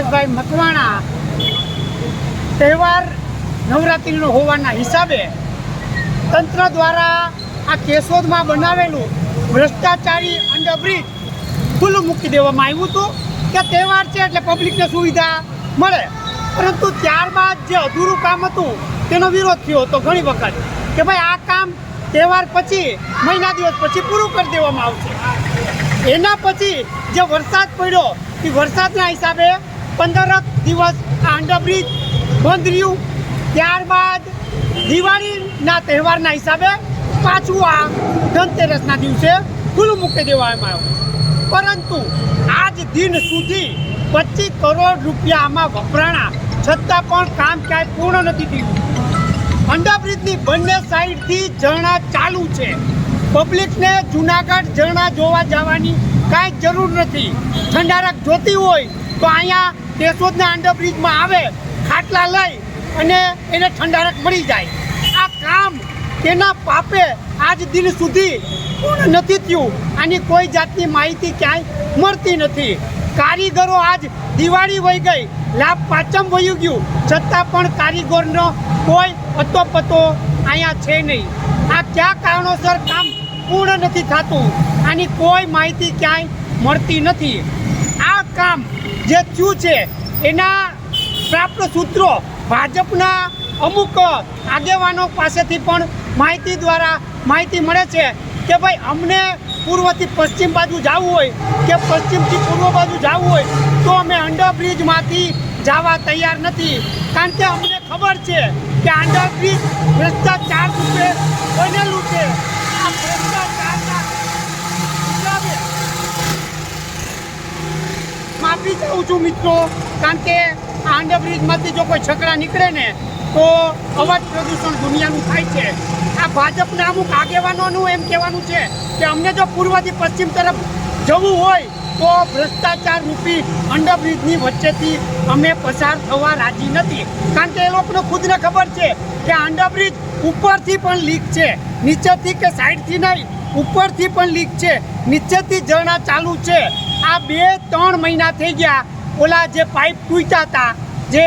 સુભાષભાઈ મકવાણા. તહેવાર નવરાત્રિનો હોવાના હિસાબે તંત્ર દ્વારા આ કેશોદમાં બનાવેલું ભ્રષ્ટાચારી અંડરબ્રિજ ખુલ્લું મૂકી દેવામાં આવ્યું હતું કે તહેવાર છે એટલે પબ્લિકને સુવિધા મળે. પરંતુ ત્યારબાદ જે અધૂરું કામ હતું, તેનો વિરોધ થયો હતો ઘણી વખત કે ભાઈ આ કામ તહેવાર પછી, મહિના દિવસ પછી પૂરું કરી દેવામાં આવશે. એના પછી જે વરસાદ પડ્યો, એ વરસાદના હિસાબે પંદર દિવસ આ અંડરબ્રિજ બંધ રહ્યું. ત્યારબાદ દિવાળીના તહેવારના હિસાબે પાછું આ ધનતેરસના દિવસે ખુલ્લું મૂકી દેવામાં આવ્યું. પરંતુ આજ દિન સુધી પચીસ કરોડ રૂપિયા આમાં વપરાણા છતાં પણ કામ ક્યાંય પૂર્ણ નથી થયું. અંડરબ્રિજની બંને સાઈડથી ઝરણા ચાલુ છે. પબ્લિકને જુનાગઢ ઝરણા જોવા જવાની કાંઈ જરૂર નથી. ઠંડારક જોતી હોય તો અહીંયા કેશોદના અંડરબ્રિજમાં આવે, ખાટલા લઈ અને એને ઠંડારક મળી જાય. આ કામ તેના પાપે આજ દિન સુધી પૂર્ણ નથી થયું. આની કોઈ જાતની માહિતી ક્યાંય મળતી નથી. કારીગરો આજ દિવાળી વહી ગઈ. લાભ પાંચમ વહી ગયું. છતાં પણ કારીગરનો કોઈ અતો પતો અહીંયા છે નહીં. આ કયા કારણોસર કામ પૂર્ણ નથી થતું? આની કોઈ માહિતી ક્યાંય મળતી નથી. આ કામ જે થયું છે, એના પ્રાપ્ત સૂત્રો ભાજપના અમુક આગેવાનો પાસેથી પણ માહિતી દ્વારા માહિતી મળે છે કે ભાઈ, અમને પૂર્વથી પશ્ચિમ બાજુ જવું હોય કે પશ્ચિમથી પૂર્વ બાજુ જવું હોય તો અમે અંડરબ્રિજમાંથી જવા તૈયાર નથી. કારણ કે અમને ખબર છે કે અંડરબ્રિજ ભ્રષ્ટાચાર રૂપે બનેલું છે. આ ભ્રષ્ટાચારના હિસાબે માફી જાઉં છું મિત્રો. કારણ કે આ અંડરબ્રિજમાંથી જો કોઈ છકડા નીકળે ને, તો અવાજ પ્રદૂષણ દુનિયાનું થાય છે. આ ભાજપના અમુક આગેવાનોનું એમ કહેવાનું છે કે અમને જો પૂર્વથી પશ્ચિમ તરફ જવું હોય, તો ભ્રષ્ટાચાર રૂપી અંડરબ્રિજની વચ્ચેથી અમે પસાર થવા રાજી નથી. કારણ કે એ લોકોને ખુદને ખબર છે કે અંડરબ્રિજ ઉપરથી પણ લીક છે, નીચેથી કે સાઈડથી નહીં, ઉપરથી પણ લીક છે, નીચેથી ઝરણા ચાલુ છે. આ બે ત્રણ મહિના થઈ ગયા ઓલા જે પાઇપ તૂટ્યા હતા, જે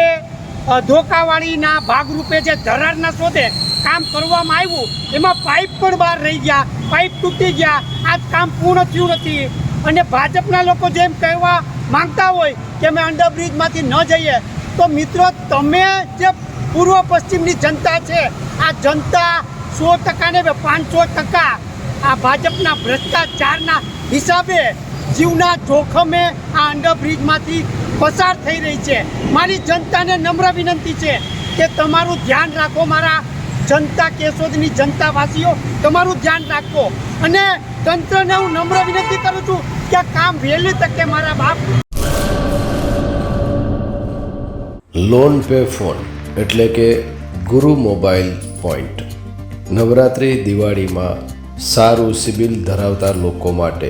ધોકાવાળીના ભાગરૂપે જે ધરારના શોધે કામ કરવામાં આવ્યું, એમાં પાઇપ પણ બહાર રહી ગયા, પાઇપ તૂટી ગયા આ કામ પૂર્ણ થયું નથી. અને ભાજપના લોકો જેમ કહેવા માંગતા હોય કે અમે અંડરબ્રિજમાંથી ન જઈએ, તો મિત્રો તમે જે પૂર્વ પશ્ચિમની જનતા છે, આ જનતા સો ટકા ને પાંચસો ટકા આ ભાજપના ભ્રષ્ટાચારના હિસાબે જીવના જોખમે આ અંડરબ્રિજમાંથી પસાર થઈ રહી છે. મારી જનતાને નમ્ર વિનંતી છે કે તમારું ધ્યાન રાખો મારા જનતા કેશોદની જનતાવાસીઓ, તમારું ધ્યાન રાખો. અને તંત્રને હું નમ્ર વિનંતી કરું છું કે આ કામ વહેલી તકે મારા બાપ લોન પે ફોન એટલે કે ગુરુ મોબાઈલ પોઈન્ટ. નવરાત્રિ દિવાળીમાં સારું સિબિલ ધરાવતા લોકો માટે